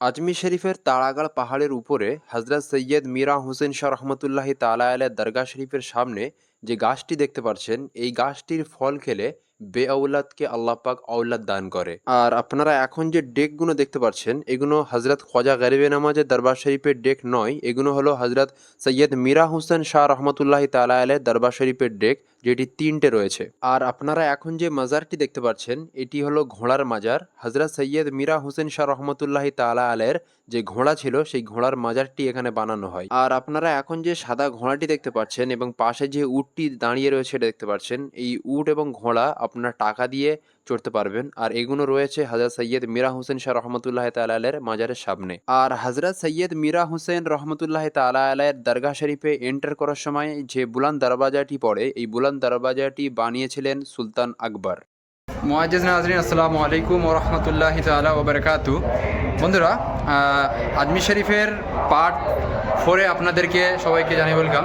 আজমির শরীফের তাড়াগাড় পাহাড়ের উপরে হজরত সৈয়দ মীরা হোসেন শাহ রহমতুল্লাহি তালা আলের দরগা শরীফের সামনে যে গাছটি দেখতে পাচ্ছেন, এই গাছটির ফল খেলে বে আউলাদকে আল্লাহ পাক আউলাদ দান করে। আর আপনারা এখন যে ডেকগুলো দেখতে পাচ্ছেন, এগুলো হজরত খোজা গরিবে নামাজের দরবার শরীফের ডেক নয়, এগুলো হলো হজরত সৈয়দ মীরা হোসেন শাহ রহমতুল্লাহি তালা আলের দরবার শরীফের ডেক। যেটি তিনটে রয়েছে। আর আপনারা এখন যে মাজারটি দেখতে পাচ্ছেন, এটি হলো ঘোড়ার মাজার। হজরত সৈয়দ মীরা হোসেন শাহ রহমতুল্লাহি তালা আলের যে ঘোড়া ছিল, সেই ঘোড়ার মাজারটি এখানে বানানো হয়। আর আপনারা এখন যে সাদা ঘোড়াটি দেখতে পাচ্ছেন এবং পাশে যে উটটি দাঁড়িয়ে রয়েছে এটা দেখতে পাচ্ছেন। এই উট এবং ঘোড়া আপনার টাকা দিয়ে চড়তে পারবেন। আর এগুলো রয়েছে হাজরত সৈয়দ মীরা হোসেন শাহ রহমতুল্লাহ তালের মাজারের সামনে। আর হজরত সৈয়দ মীরা হোসেন রহমতুল্লাহ তালের দরগা শরীফে এন্টার করার সময় যে বুলান দরবাজাটি পড়ে, এই বুলান দরবাজাটি বানিয়েছিলেন সুলতান আকবর। মোয়াজ্জেজ নাজরিন, আসসালামু আলাইকুম ও রহমতুল্লাহ তালা ওবরকাতু বন্ধুরা আজমি শরীফের পার্ট ফোরে আপনাদেরকে সবাইকে জানিয়ে ওয়েলকাম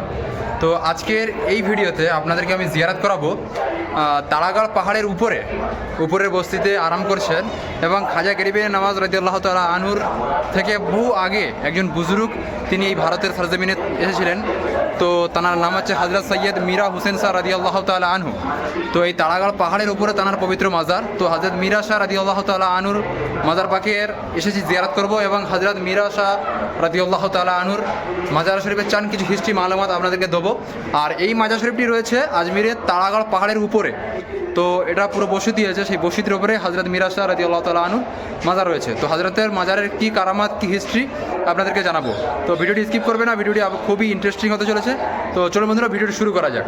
তো আজকের এই ভিডিওতে আপনাদেরকে আমি জিয়ারাত করাবো। তারাগড় পাহাড়ের উপরে, উপরের বস্তিতে আরাম করছেন এবং খাজা গরিবের নামাজ রাজিয়াল্লাহ তালা আনুর থেকে বহু আগে একজন বুজুর্গ তিনি এই ভারতের সরজমিনে এসেছিলেন। তো তার নাম হচ্ছে হজরত সৈয়দ মীরা হুসেন শাহ রাজি আল্লাহ তালা আনহু। তো এই তারাগড় পাহাড়ের উপরে তানার পবিত্র মাজার। তো হজরত মীরা শাহ রাজি আল্লাহ তালা আনুর মাজার পাখের এসেছি জিয়ারত করব এবং হজরত মীরা শাহ রাজি আল্লাহ তালা আনুর মাজার শরীফের চান কিছু হিস্ট্রি মালামাত আপনাদেরকে দেবো। আর এই মাজার শরীফটি রয়েছে আজমিরের তারাগড় পাহাড়ের উপরে। তো এটা পুরো বসতি হয়েছে সেই বসতির উপরে হজরত মিরা শাহ রাজি আল্লাহ তালা আনু মাজার রয়েছে। তো হজরতের মাজারের কী কারামাত, কী হিস্ট্রি আপনাদেরকে জানাব। তো ভিডিওটি স্কিপ করবে না, ভিডিওটি খুবই ইন্টারেস্টিং হতে চলেছে। তো চলুন বন্ধুরা, ভিডিওটি শুরু করা যাক।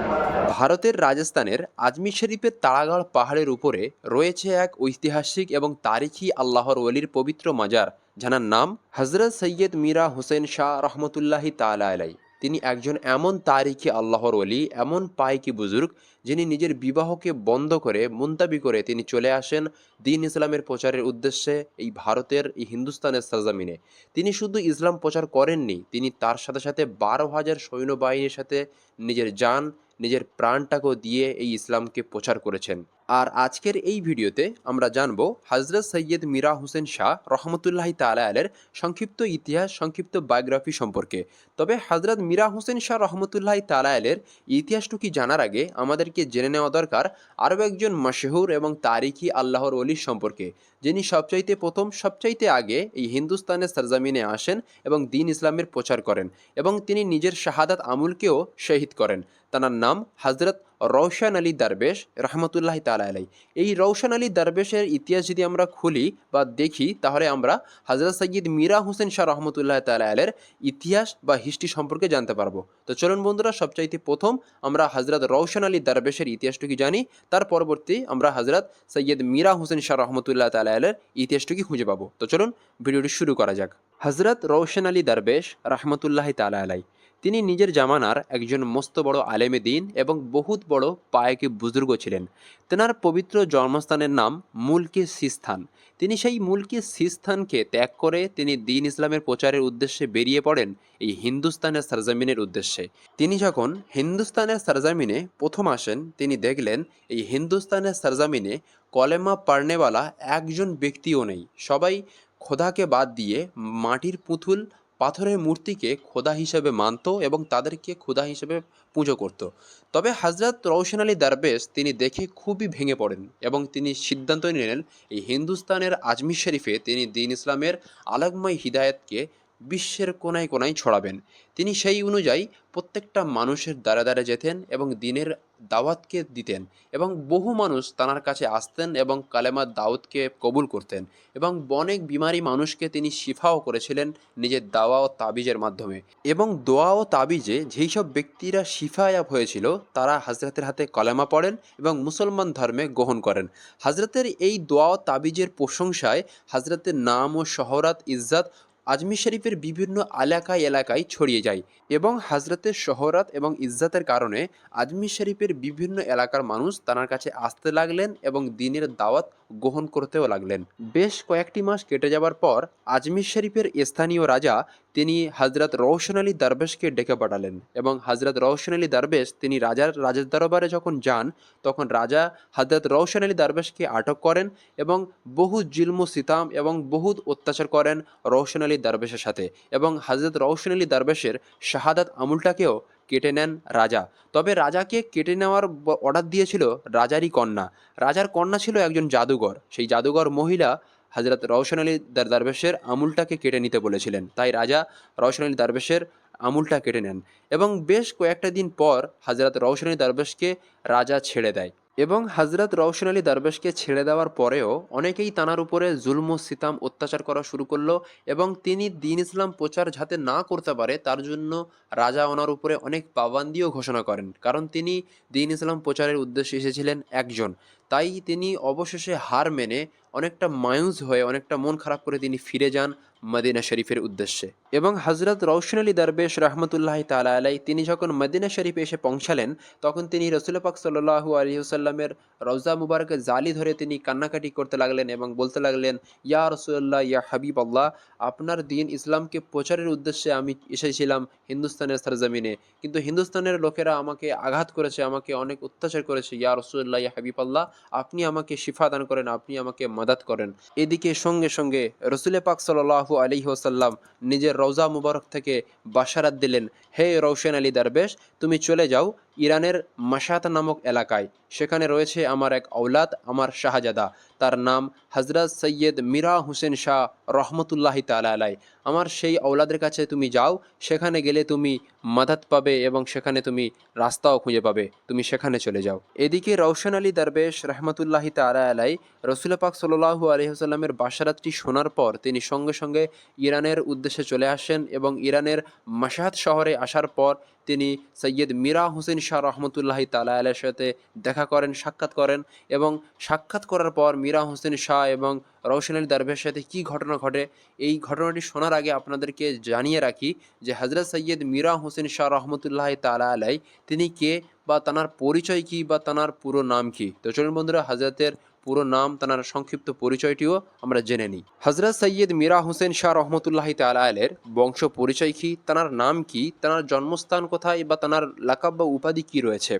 ভারতের রাজস্থানের আজমির শরীফের তাড়াগড় পাহাড়ের উপরে রয়েছে এক ঐতিহাসিক এবং তারিখি আল্লাহর ওলির পবিত্র মাজার, যার নাম হজরত সৈয়দ মীরা হোসেন শাহ রহমতুল্লাহি তালা আলাই তিনি একজন এমন তারিখি আল্লাহর অলি এমন পাইকি বুজুর্গ, যিনি নিজের বিবাহকে বন্ধ করে, মুন্তাবি করে তিনি চলে আসেন দিন ইসলামের প্রচারের উদ্দেশ্যে এই ভারতের, এই হিন্দুস্তানের সাজামিনে তিনি শুধু ইসলাম প্রচার করেননি, তিনি তার সাথে সাথে বারো হাজার সৈন্যবাহিনীর সাথে নিজের যান, নিজের প্রাণটাকেও দিয়ে এই ইসলামকে প্রচার করেছেন। আর আজকের এই ভিডিওতে আমরা জানব হজরত সৈয়দ মীরা হোসেন শাহ রহমতুল্লাহ তালা আলের সংক্ষিপ্ত ইতিহাস, সংক্ষিপ্ত বায়োগ্রাফি সম্পর্কে। তবে হজরত মীরা হোসেন শাহ রহমতুল্লাহ তালা আলের ইতিহাসটুকু জানার আগে আমাদেরকে জেনে নেওয়া দরকার আরও একজন মশহুর এবং তারিখি আল্লাহর অলির সম্পর্কে, যিনি সবচাইতে প্রথম, সবচাইতে আগে এই হিন্দুস্তানের সরজামিনে আসেন এবং দিন ইসলামের প্রচার করেন এবং তিনি নিজের শাহাদাত আমুলকেও শহীদ করেন। তার নাম হজরত রৌশন আলী দরবেশ রহমতুল্লাহ তালা আলাই এই রৌশন আলী দরবেশের ইতিহাস যদি আমরা খুলি বা দেখি, তাহলে আমরা হজরত সৈয়দ মীরা হোসেন শাহ রহমতুল্লাহ তালা আলের ইতিহাস বা হিস্ট্রি সম্পর্কে জানতে পারব। তো চলুন বন্ধুরা, সবচাইতে প্রথম আমরা হজরত রৌশন আলী দরবেশের ইতিহাসটুকু জানি। তার পরবর্তী আমরা হজরত সৈয়দ মীরা হোসেন শাহ রহমতুল্লাহ তালা আলের ইতিহাসটুকু খুঁজে পাবো। তো চলুন, ভিডিওটি শুরু করা যাক। হজরত রৌশন আলী দরবেশ রহমতুল্লাহ তালা আলাই তিনি নিজের জামানার একজন মস্ত বড় আলেমে দিন এবং বহুত বড় পায়েকে বুজুর্গ ছিলেন। তেনার পবিত্র জন্মস্থানের নাম মুলকে সিস্থান। তিনি সেই মুলকি সিস্থানকে ত্যাগ করে তিনি দিন ইসলামের প্রচারের উদ্দেশ্যে বেরিয়ে পড়েন এই হিন্দুস্তানের সরজামিনের উদ্দেশ্যে। তিনি যখন হিন্দুস্তানের সরজামিনে প্রথম আসেন, তিনি দেখলেন এই হিন্দুস্তানের সরজামিনে কলেমা পাড়নেওয়ালা একজন ব্যক্তিও নেই। সবাই খোদাকে বাদ দিয়ে মাটির পুতুল পাথরের মূর্তিকে খোদা হিসেবে মানত এবং তাদেরকে খোদা হিসেবে পুজো করত। তবে হজরত রৌশন আলী দরবেশ তিনি দেখে খুবই ভেঙে পড়েন এবং তিনি সিদ্ধান্ত নিলেন এই হিন্দুস্তানের আজমির শরীফে তিনি দিন ইসলামের আলোকময় হিদায়তকে বিশ্বের কোনায় কোনায় ছড়াবেন। তিনি সেই অনুযায়ী প্রত্যেকটা মানুষের দ্বারা দ্বারা যেতেন এবং দিনের দাওয়াতকে দিতেন এবং বহু মানুষ তাঁর কাছে আসতেন এবং কালেমার দাওয়াতকে কবুল করতেন এবং অনেক বিমারি মানুষকে তিনি শিফাও করেছিলেন নিজের দাওয়া ও তাবিজের মাধ্যমে। এবং দোয়া ও তাবিজে যেই সব ব্যক্তিরা শিফায়াব হয়েছিল, তারা হাজরতের হাতে কলেমা পড়েন এবং মুসলমান ধর্মে গ্রহণ করেন। হাজরতের এই দোয়া ও তাবিজের প্রশংসায় হাজরতের নাম ও শহরাত ইজ্জাত আজমির শরীফের বিভিন্ন এলাকায় এলাকায় ছড়িয়ে যায় এবং হাজরতের শহরাত এবং ইজ্জাতের কারণে আজমির শরীফের বিভিন্ন এলাকার মানুষ তার কাছে আসতে লাগলেন এবং দিনের দাওয়াত গ্রহণ করতেও লাগলেন। বেশ কয়েকটি মাস কেটে যাবার পর আজমির শরীফের স্থানীয় রাজা তিনি হজরত রৌশন আলী দরবেশকে ডেকে পাঠালেন এবং হজরত রৌশন আলী দরবেশ তিনি রাজার রাজার দরবারে যখন যান, তখন রাজা হজরত রৌশন আলী দরবেশকে আটক করেন এবং বহু জিলম, সিতাম এবং বহুত অত্যাচার করেন রৌশন আলী দরবেশের সাথে এবং হজরত রৌশন আলী দরবেশের শাহাদাত আমুলটাকেও কেটে নেন রাজা। তবে রাজাকে কেটে নেওয়ার অর্ডার দিয়েছিল রাজারই কন্যা। রাজার কন্যা ছিল একজন জাদুঘর সেই জাদুঘর মহিলা হজরত রওশন আলী দার দারবেশের আমুলটাকে কেটে নিতে বলেছিলেন। তাই রাজা রওশন আলী দারবেশের আমুলটা কেটে নেন এবং বেশ কয়েকটা দিন পর হজরত রওশন আলী দারবেশকে রাজা ছেড়ে দেয়। এবং হজরত রওশন আলী দারবেশকে ছেড়ে দেওয়ার পরেও অনেকেই তানার উপরে জুলম সিতাম অত্যাচার করা শুরু করল এবং তিনি দিন ইসলাম প্রচার যাতে না করতে পারে, তার জন্য রাজা ওনার উপরে অনেক পাবান্দিও ঘোষণা করেন। কারণ তিনি দিন ইসলাম প্রচারের উদ্দেশ্যে এসেছিলেন একজন। তাই তিনি অবশেষে হার মেনে অনেকটা মায়ুস হয়ে, অনেকটা মন খারাপ করে তিনি ফিরে যান। মদিনা শরীফের উদ্দেশ্যে। এবং হজরত রৌশন আলী দরবেশ রহমতুল্লাহ তালা আলাই তিনি যখন মদিনা শরীফে এসে পৌঁছালেন, তখন তিনি রসুল পাক সাল্লাহু আলহিহসাল্লামের রওজা মুবারকের জালি ধরে তিনি কান্নাকাটি করতে লাগলেন এবং বলতে লাগলেন, ইয়া রসুল্লাহ ইয়া হাবিব আল্লাহ আপনার দিন ইসলামকে প্রচারের উদ্দেশ্যে আমি এসেছিলাম হিন্দুস্তানের সরজমিনে। কিন্তু হিন্দুস্তানের লোকেরা আমাকে আঘাত করেছে, আমাকে অনেক অত্যাচার করেছে। ইয়া রসুল্লাহ ইয়া হাবিব আল্লাহ আপনি আমাকে শিফা দান করেন, আপনি আমাকে মাদাত করেন। এদিকে সঙ্গে সঙ্গে রসুলে পাক সাল্লাহু আলহি ওসাল্লাম নিজের রওজা মুবারক থেকে বাসারাত দিলেন, হে রৌশেন আলী দারবেশ, তুমি চলে যাও ইরানের মাসাত নামক এলাকায়। সেখানে রয়েছে আমার এক ঔলাদ, আমার শাহজাদা। তার নাম হজরত সৈয়দ মীরা হুসেন শাহ রহমতুল্লাহি তালা আলাই আমার সেই ঔলাদের কাছে তুমি যাও, সেখানে গেলে তুমি মাদাত পাবে এবং সেখানে তুমি রাস্তাও খুঁজে পাবে। তুমি সেখানে চলে যাও। এদিকে রৌশন আলী দরবেশ রহমতুল্লাহি তালা আলাই রসুল পাক সাল্লাহু আলহিহাস্লামের বাসারাতটি শোনার পর তিনি সঙ্গে সঙ্গে ইরানের উদ্দেশ্যে চলে আসেন এবং ইরানের মাসাহাত শহরে আসার পর তিনি সৈয়দ মীরা হোসেন শাহ রহমতুল্লাহ তালা আলের সাথে দেখা করেন, সাক্ষাৎ করেন এবং সাক্ষাৎ করার পর মীরা হোসেন শাহ এবং রৌশন আলী দরবেশের সাথে কী ঘটনা ঘটে, এই ঘটনাটি শোনার আগে আপনাদেরকে জানিয়ে রাখি যে হজরত সৈয়দ মীরা হোসেন শাহ রহমতুল্লাহ তালা আলাই তিনি কে বা তানার পরিচয় কি বা তানার পুরো নাম কি। তো চলুন বন্ধুরা হজরতের পুরো নাম, তানার সংক্ষিপ্ত পরিচয়টিও আমরা জেনে নিই। হজরত সৈয়দ মীরা হোসেন শাহ রহমতুল্লাহ তালা আলের বংশ পরিচয় কি, তানার নাম কি, তানার জন্মস্থান কোথায় বা তানার লাকাব বা উপাধি কি রয়েছে?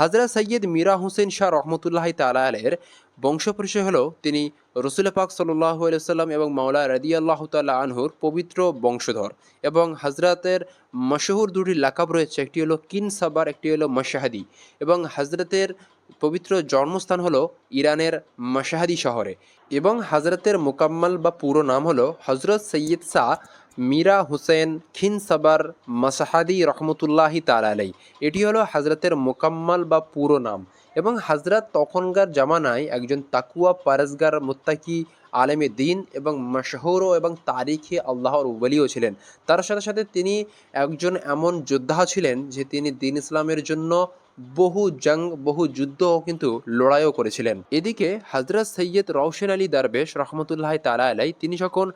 হজরত সৈয়দ মীরা হোসেন শাহ রহমতুল্লাহ তালা আলের বংশ পরিচয় হলো তিনি রসুল পাক সাল্লাহ সাল্লাম এবং মাওলা রদি আল্লাহ তাল্লাহ আনহুর পবিত্র বংশধর এবং হজরতের মশহুর দুটি লাকাব রয়েছে, একটি হলো কিন সাবার একটি হলো মশাহাদি এবং হজরতের পবিত্র জন্মস্থান হলো ইরানের মশাহাদি শহরে এবং হজরতের মোকাম্মল বা পুরো নাম হলো হজরত সৈয়দ শাহ মীরা হুসেন খিন সাবার মাসাহাদি রহমতুল্লাহি তালাই এটি হলো হজরতের মোকাম্মল বা পুরো নাম এবং হজরত তখনকার জামানায় একজন তাকুয়া পারসগার মুত্তাকি, আলেমে দিন এবং মশহুর এবং তারিখে আল্লাহর ওলিও ছিলেন। তার সাথে সাথে তিনি একজন এমন যোদ্ধা ছিলেন যে তিনি দিন ইসলামের জন্য বহু জং, বহু যুদ্ধ কিন্তু লড়াইও করেছিলেন। এদিকে হজরত সৈয়দ রৌশন আলী দরবেশ রহমতুল্লাহ তালা আলাই তিনি যখন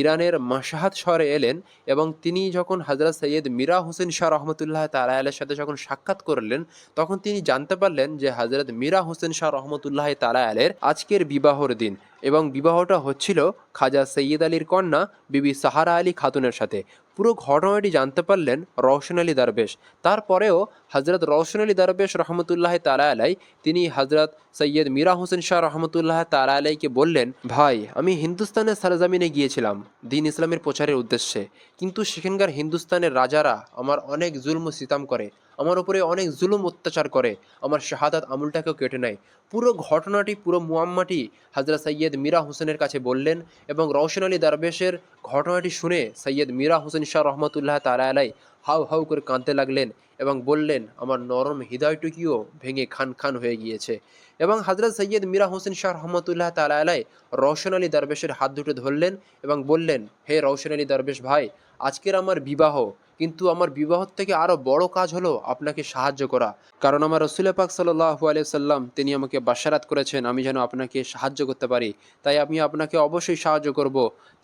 ইরানের মাসাহাত শহরে এলেন এবং তিনি যখন হজরত সৈয়দ মীরা হোসেন শাহ রহমতুল্লাহ তালা আলের সাথে যখন সাক্ষাৎ করলেন, তখন তিনি জানতে পারলেন যে হজরত মীরা হোসেন শাহ রহমতুল্লাহ তালা আলের আজকের বিবাহর দিন এবং বিবাহটা হচ্ছিল খাজা সৈয়দ আলীর কন্যা বিবি সাহারা আলী খাতুনের সাথে। পুরো ঘটনাটি জানতে পারলেন রওশন আলী দরবেশ। তারপরেও হজরত রওশন আলী দরবেশ রহমতুল্লাহ তালা আলাই, তিনি হজরত সৈয়দ মীরা হোসেন শাহ রহমতুল্লাহ তালা আলাইকে বললেন, ভাই, আমি হিন্দুস্তানের সরজমিনে গিয়েছিলাম, দিন ইসলামের প্রচারের উদ্দেশ্যে। কিন্তু সেখানকার হিন্দুস্তানের রাজারা আমার অনেক জুলম সিতাম করে, আমার উপরে অনেক জুলুম অত্যাচার করে, আমার শাহাদাত আমুলটাকেও কেটে নেয়। পুরো ঘটনাটি, পুরো মুয়াম্মাটি হজরত সৈয়দ মীরা হোসেনের কাছে বললেন এবং রওশন আলী দরবেশের ঘটনাটি শুনে সৈয়দ মীরা হোসেন শাহ রহমতুল্লাহ তালা আলাই হাউ হাউ করে কাঁদতে লাগলেন এবং বললেন, আমার নরম হৃদয়টুকিও ভেঙে খান খান হয়ে গিয়েছে। এবং হজরত সৈয়দ মীরা হোসেন শাহ রহমতুল্লাহ তালা আলাই রওশন আলী দরবেশের হাত দুটো ধরলেন এবং বললেন, হে রওশন আলী দরবেশ ভাই, আজকের আমার বিবাহ কিন্তু আমার বিবাহ থেকে আরও বড় কাজ হলো আপনাকে সাহায্য করা। কারণ আমার রসুল পাক সাল্লাহু আলিয়া সাল্লাম তিনি আমাকে বাসারাত করেছেন, আমি যেন আপনাকে সাহায্য করতে পারি। তাই আমি আপনাকে অবশ্যই সাহায্য করব,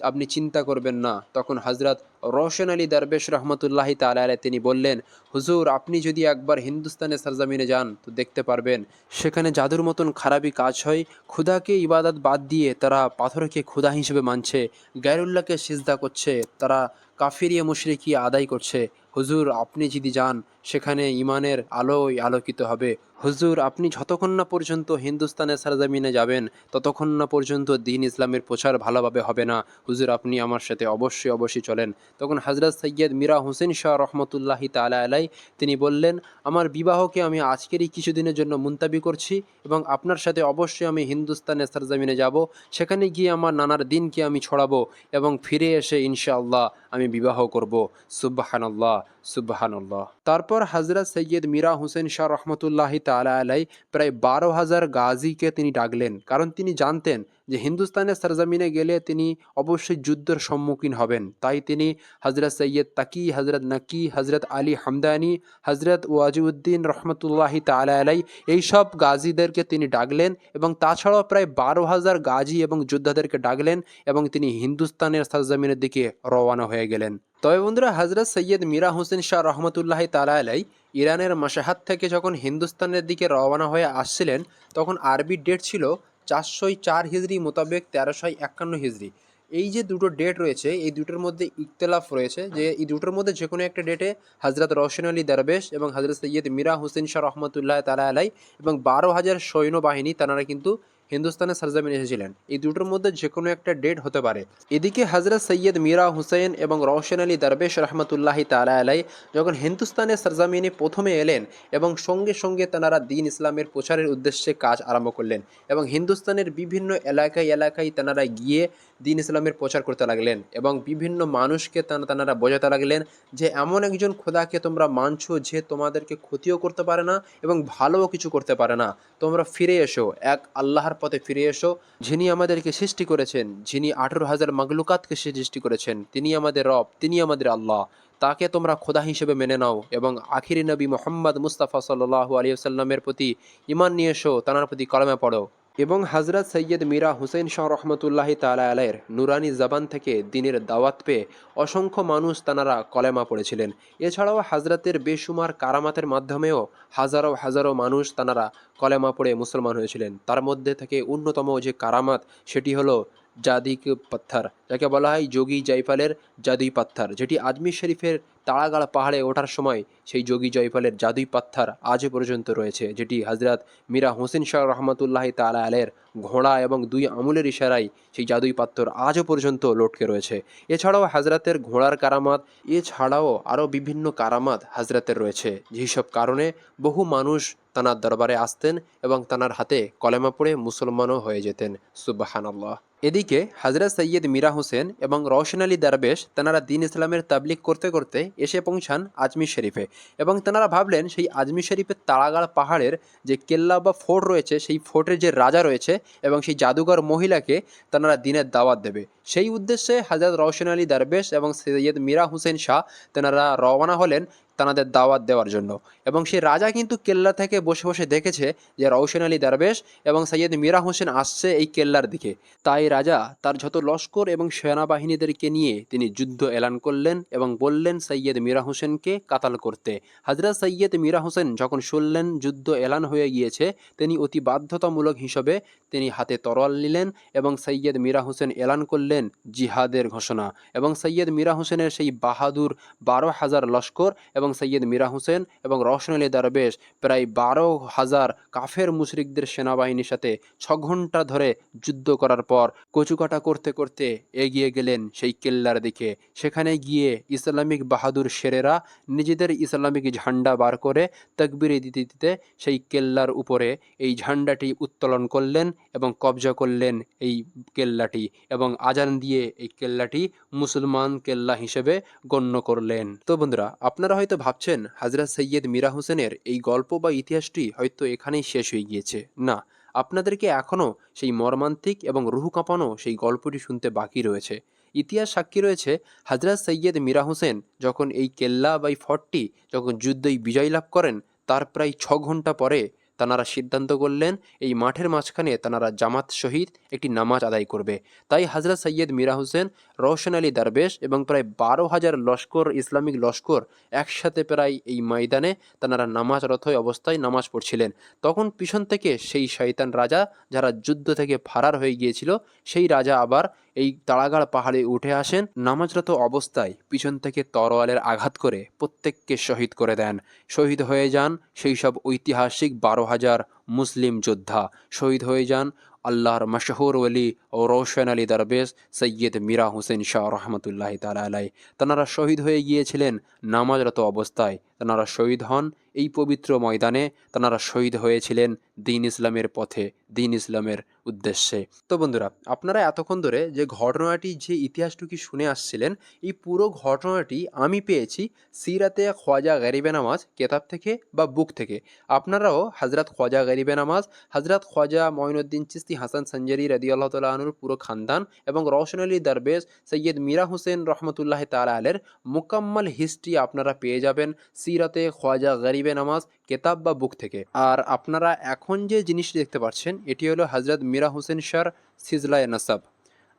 আপনি চিন্তা করবেন না। তখন হজরত রোশন আলী দরবেশ রহমতুল্লাহি তালা তিনি বললেন, হুজুর, আপনি যদি একবার হিন্দুস্তানের সরজমিনে যান, তো দেখতে পারবেন, সেখানে জাদুর মতন খারাপই কাজ হয়। ক্ষুধাকে ইবাদত বাদ দিয়ে তারা পাথরকে ক্ষুধা হিসেবে মানছে, গায়রুল্লাহকে সিজদা করছে, তারা কাফিরিয়া মুশরিকি আদায় করছে। হুজুর আপনি যদি যান সেখানে ইমানের আলোয় আলোকিত হবে। হুজুর, আপনি যতক্ষণ না পর্যন্ত হিন্দুস্তানের সরজমিনে যাবেন, ততক্ষণ না পর্যন্ত দিন ইসলামের প্রচার ভালোভাবে হবে না। হুজুর, আপনি আমার সাথে অবশ্যই অবশ্যই চলেন। তখন হজরত সৈয়দ মীরা হোসেন শাহ রহমতুল্লাহি তালা আলাই তিনি বললেন, আমার বিবাহকে আমি আজকেরই কিছুদিনের জন্য মুন্তাবি করছি এবং আপনার সাথে অবশ্যই আমি হিন্দুস্তানের সরজমিনে যাব। সেখানে গিয়ে আমার নানার দিনকে আমি ছড়াবো এবং ফিরে এসে ইনশাআল্লাহ আমি বিবাহ করব। সুবাহানাল্লাহ। সুবাহানাল্লাহ। তারপর হজরত সৈয়দ মীরা হোসেন শাহ রহমতুল্লাহ তালা আলাই প্রায় বারো হাজার গাজীকে তিনি ডাকলেন। কারণ তিনি জানতেন যে হিন্দুস্তানের সরজমিনে গেলে তিনি অবশ্যই যুদ্ধের সম্মুখীন হবেন। তাই তিনি হজরত সৈয়দ তাকি হজরত নাকি হজরত আলী হামদানি হজরত ওয়াজিউদ্দিন রহমতুল্লাহি তালা আলাই এইসব গাজীদেরকে তিনি ডাকলেন এবং তাছাড়াও প্রায় বারো হাজার গাজী এবং যোদ্ধাদেরকে ডাকলেন এবং তিনি হিন্দুস্তানের সরজমিনের দিকে রওয়ানা হয়ে গেলেন। তবে বন্ধুরা হজরত সৈয়দ মীরা হোসেন শাহ রহমতুল্লাহ তালা আলাই ইরানের মাসাহাত থেকে যখন হিন্দুস্তানের দিকে রওনা হয়ে আসছিলেন, তখন আরবি ডেট ছিল চারশোই চার হিজড়ি মোতাবেক তেরোশোই একান্ন হিজড়ি এই যে দুটো ডেট রয়েছে, এই দুটোর মধ্যে ইতলাফ রয়েছে যে, এই দুটোর মধ্যে যে কোনো একটা ডেটে হজরত রোশন আলী দরবেশ এবং হজরত সৈয়দ মিরা হুসেন শাহ রহমতুল্লাহ তালা আলাই এবং বারো হাজার সৈন্যবাহিনী, তারা কিন্তু হিন্দুস্তানের সরজমিনে এসেছিলেন। এই দুটোর মধ্যে যে কোনো একটা ডেট হতে পারে। এদিকে হজরত সৈয়দ মীরা হুসেন এবং রওশন আলী দরবেশ রহমতুল্লাহি তালা আলাই যখন হিন্দুস্তানের সরজমিনে প্রথমে এলেন এবং সঙ্গে সঙ্গে তেনারা দিন ইসলামের প্রচারের উদ্দেশ্যে কাজ আরম্ভ করলেন এবং হিন্দুস্তানের বিভিন্ন এলাকায় এলাকায় তেনারা গিয়ে দিন ইসলামের প্রচার করতে লাগলেন এবং বিভিন্ন মানুষকে তেনারা বোঝাতে লাগলেন যে এমন একজন খোদাকে তোমরা মানছো যে তোমাদেরকে ক্ষতিও করতে পারে না এবং ভালোও কিছু করতে পারে না। তোমরা ফিরে এসো। এক আল্লাহর পথে ফিরে এসো। যিনি আমাদেরকে সৃষ্টি করেছেন, যিনি আঠেরো হাজার মাগলুকাতকে সৃষ্টি করেছেন, তিনি আমাদের রব, তিনি আমাদের আল্লাহ। তাকে তোমরা খোদা হিসেবে মেনে নাও এবং আখিরি নবী মোহাম্মদ মুস্তাফা সাল্লু আলিয়া সাল্লামের প্রতি ইমান নিয়ে এসো, তাঁর প্রতি কলমে পড়ো। এবং হজরত সৈয়দ মীরা হুসেন শাহ রহমতুল্লাহি তালা আলাইয়ের নুরানি জবান থেকে দিনের দাওয়াত পেয়ে অসংখ্য মানুষ তানারা কলেমা পড়েছিলেন। এছাড়াও হজরতের বেশুমার কারামাতের মাধ্যমেও হাজারো হাজারো মানুষ তানারা কলেমা পড়ে মুসলমান হয়েছিলেন। তার মধ্যে থেকে অন্যতম যে কারামাত, সেটি হলো জাদিক পাত্থার, যাকে বলা হয় যোগী জয়পালের জাদি পাত্থার, যেটি আজমির শরীফের তাড়াগাড় পাহাড়ে ওঠার সময় সেই যোগী জয়ফলের জাদুই পাত্থার আজও পর্যন্ত রয়েছে, যেটি হজরত মীরা হোসেন শাহ রহমতুল্লাহ তালা আলের ঘোড়া এবং দুই আমুলের ইশারায় সেই জাদুই পাত্থর আজও পর্যন্ত লটকে রয়েছে। এছাড়াও হাজরাতের ঘোড়ার কারামাত, এছাড়াও আরও বিভিন্ন কারামাত হাজরাতের রয়েছে। যেসব কারণে বহু মানুষ তানার দরবারে আসতেন এবং তানার হাতে কলেমা পড়ে মুসলমানও হয়ে যেতেন। সুবাহানাল্লাহ। এদিকে হজরত সৈয়দ মীরা হোসেন এবং রওশন আলী দরবেশ তেনারা দিন ইসলামের তাবলিক করতে করতে এসে পৌঁছান আজমির শরীফে এবং তেনারা ভাবলেন সেই আজমির শরীফের তাড়াগাড় পাহাড়ের যে কেল্লা বা ফোর্ট রয়েছে, সেই ফোর্টের যে রাজা রয়েছে এবং সেই জাদুঘর মহিলাকে তেনারা দিনের দাওয়াত দেবে। সেই উদ্দেশ্যে হাজার রওশন আলী দারবেশ এবং সৈয়দ মীরা হুসেন শাহ তেনারা রওনা হলেন তানাদের দাওয়াত দেওয়ার জন্য। এবং সেই রাজা কিন্তু কেল্লা থেকে বসে বসে দেখেছে যে রওশন আলী দরবেশ এবং সৈয়দ মীরা হোসেন আসছে এই কেল্লার দিকে। তাই রাজা তার যত লস্কর এবং সেনাবাহিনীদেরকে নিয়ে তিনি যুদ্ধ এলান করলেন এবং বললেন, সৈয়দ মীরা হোসেনকে কাতাল করতে। হাজরা সৈয়দ মীরা হোসেন যখন শুনলেন যুদ্ধ এলান হয়ে গিয়েছে, তিনি অতি বাধ্যতামূলক হিসেবে তিনি হাতে তরোয়াল নিলেন এবং সৈয়দ মীরা হোসেন এলান করলেন জিহাদের ঘোষণা। এবং সৈয়দ মীরা হোসেনের সেই বাহাদুর বারো হাজার লস্কর এবং সৈয়দ মীরা হোসেন এবং রওশন আলী দরবেশ প্রায় বারো হাজার কাফের মুশরিকদের সেনাবাহিনীর সাথে ছ ঘণ্টা ধরে যুদ্ধ করার পর কচুকাটা করতে করতে এগিয়ে গেলেন সেই কেল্লার দিকে। সেখানে গিয়ে ইসলামিক বাহাদুর শেরেরা নিজেদের ইসলামিক ঝান্ডা বার করে তকবিরে দিতে দিতে সেই কেল্লার উপরে এই ঝান্ডাটি উত্তোলন করলেন এবং কবজা করলেন এই কেল্লাটি এবং আজান দিয়ে এই কেল্লাটি মুসলমান কেল্লা হিসেবে গণ্য করলেন। তো বন্ধুরা, আপনারা হয়তো ভাবছেন হাজরা সৈয়দ মীরা হোসেনের এই গল্প বা ইতিহাসটি হয়তো এখানেই শেষ হয়ে গিয়েছে। না, আপনাদেরকে এখনও সেই মর্মান্তিক এবং রুহু কাঁপানো সেই গল্পটি শুনতে বাকি রয়েছে। ইতিহাস সাক্ষী রয়েছে হাজরা সৈয়দ মীরা হোসেন যখন এই কেল্লা বাই ফটটি যখন যুদ্ধই বিজয় লাভ করেন, তার প্রায় ছ ঘণ্টা পরে তানারা সিদ্ধান্ত করলেন, এই মাঠের মাঝখানে তানারা জামাত শহীদ একটি নামাজ আদায় করবে। তাই হজরত সৈয়দ মীরা হোসেন, রওশন আলী দারবেশ এবং প্রায় বারো হাজার লস্কর, ইসলামিক লস্কর একসাথে প্রায় এই ময়দানে তানারা নামাজরত অবস্থায় নামাজ পড়ছিলেন। তখন পিছন থেকে সেই শয়তান রাজা, যারা যুদ্ধ থেকে ফারার হয়ে গিয়েছিল, সেই রাজা আবার এই তাড়াগাড় পাহাড়ে উঠে আসেন। নামাজরত অবস্থায় পিছন থেকে তরোয়ালের আঘাত করে প্রত্যেককে শহীদ করে দেন। শহীদ হয়ে যান সেই সব ঐতিহাসিক বারো হাজার মুসলিম যোদ্ধা। শহীদ হয়ে যান আল্লাহর মশহুর ওলি ও রৌশন আলী দরবেশ সৈয়দ মীরা হোসেন শাহ রহমতুল্লাহ তালা আলাই তাঁরা শহীদ হয়ে গিয়েছিলেন নামাজরত অবস্থায়। তাঁরা শহীদ হন। এই পবিত্র ময়দানে তাঁরা শহীদ হয়েছিলেন দিন ইসলামের পথে, দিন ইসলামের উদ্দেশ্যে। তো বন্ধুরা, আপনারা এতক্ষণ ধরে যে ঘটনাটি, যে ইতিহাসটুকু শুনে আসছিলেন, এই পুরো ঘটনাটি আমি পেয়েছি সিরাতে খোয়াজা গরিবে নামাজ কেতাব থেকে বা বুক থেকে। আপনারাও হজরত খোয়াজা গরিবে নামাজ হজরত খোয়াজা মঈনুদ্দিন চিস্তি হাসান সঞ্জারি রদি আল্লাহ তালা আনুর পুরো খানদান এবং রওশন আলী দরবেশ সৈয়দ মীরা হোসেন রহমতুল্লাহ তালা আলের মোকাম্মল হিস্ট্রি আপনারা পেয়ে যাবেন সিরাতে খোয়াজা গরিবে নামাজ, কেতাব বা বুক থেকে। আর আপনারা এখন যে জিনিসটি দেখতে পাচ্ছেন, এটি হলো হজরত মীরা হোসেন শাহ সিজলায় নাসাব।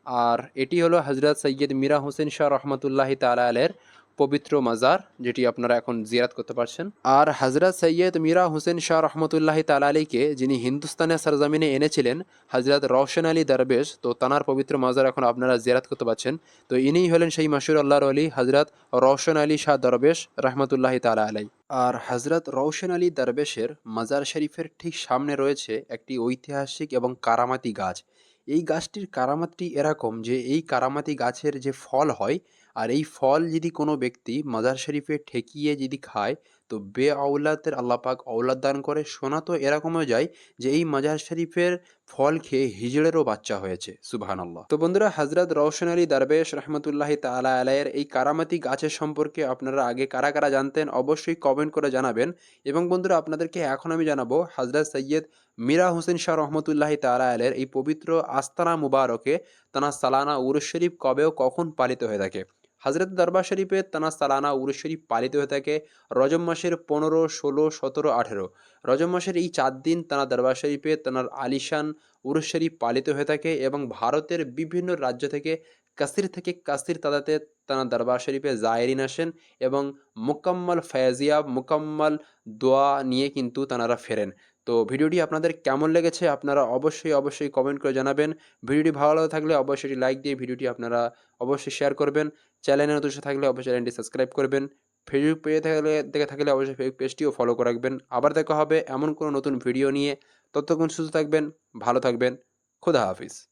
আর এটি হলো হজরত সৈয়দ মীরা হোসেন শাহ রহমতুল্লাহ তালা আলের পবিত্র মাজার, যেটি আপনারা এখন জিয়ারত করতে পারছেন। আর হজরত সৈয়দ মীরা হোসেন শাহ রহমতুল্লাহ তালা আলীকে যিনি হিন্দুস্তানের সরজমিনে এনেছিলেন হজরত রওশন আলী দরবেশ, তো তানার পবিত্র মাজার এখন আপনারা জিয়ারত করতে পারছেন। তো ইনিই হলেন সেই মাসুর আল্লাহর আলী হজরত রওশন আলী শাহ দরবেশ রহমতুল্লাহ তালা আলাই। আর হজরত রওশন আলী দরবেশের মাজার শরীফের ঠিক সামনে রয়েছে একটি ঐতিহাসিক এবং কারামাতি গাছ। এই গাছটির কারামাতটি এরকম যে, এই কারামাতি গাছের যে ফল হয় আর এই ফল যদি কোনো ব্যক্তি মাজার শরীফে ঠেকিয়ে যদি খায়, তো বে আউলাতের আল্লাপাক আউলাদ দান করে। শোনা তো এরকমও যায় যে এই মাজার শরীফের ফল খেয়ে হিজড়েরও বাচ্চা হয়েছে। সুবহান আল্লাহ তো বন্ধুরা হজরত রওশন আলী দারবেশ রহমতুল্লাহ তালা আলায়ের এই কারামাতি গাছের সম্পর্কে আপনারা আগে কারা কারা জানতেন, অবশ্যই কমেন্ট করে জানাবেন। এবং বন্ধুরা, আপনাদেরকে এখন আমি জানাব হজরত সৈয়দ মীরা হোসেন শাহ রহমতুল্লাহ তালা আলের এই পবিত্র আস্তানা মুবারকে, তানা সালানা উরুস শরীফ কবে ও কখন পালিত হয়ে থাকে। হজরত দরবার শরীফে তানা সালানা উরুস শরীফ পালিত হয়ে থাকে রজব মাসের পনেরো, ষোলো, সতেরো, আঠেরো। রজব মাসের এই চার দিন তানা দরবার শরীফে তানার আলিশান উরুস শরীফ পালিত হয়ে থাকে এবং ভারতের বিভিন্ন রাজ্য থেকে কাসির থেকে কাসির তাদাতে তানা দরবার শরীফে জায়রিন আসেন এবং মুকাম্মল ফয়াজিয়া, মুকাম্মল দোয়া নিয়ে কিন্তু তানারা ফেরেন। তো ভিডিওটি আপনাদের কেমন লেগেছে আপনারা অবশ্যই অবশ্যই কমেন্ট করে জানাবেন। ভিডিওটি ভালো লাগে থাকলে অবশ্যই লাইক দিয়ে ভিডিওটি আপনারা অবশ্যই শেয়ার করবেন। চ্যানেলে নতুন থাকলে অবশ্যই চ্যানেলটি সাবস্ক্রাইব করবেন। ফেসবুক পেজে থাকলে, দেখে থাকলে অবশ্যই ফেসবুক পেজটিও ফলো করে রাখবেন। আবার দেখা হবে এমন কোনো নতুন ভিডিও নিয়ে। ততক্ষণ সুস্থ থাকবেন, ভালো থাকবেন। খুদা হাফিজ।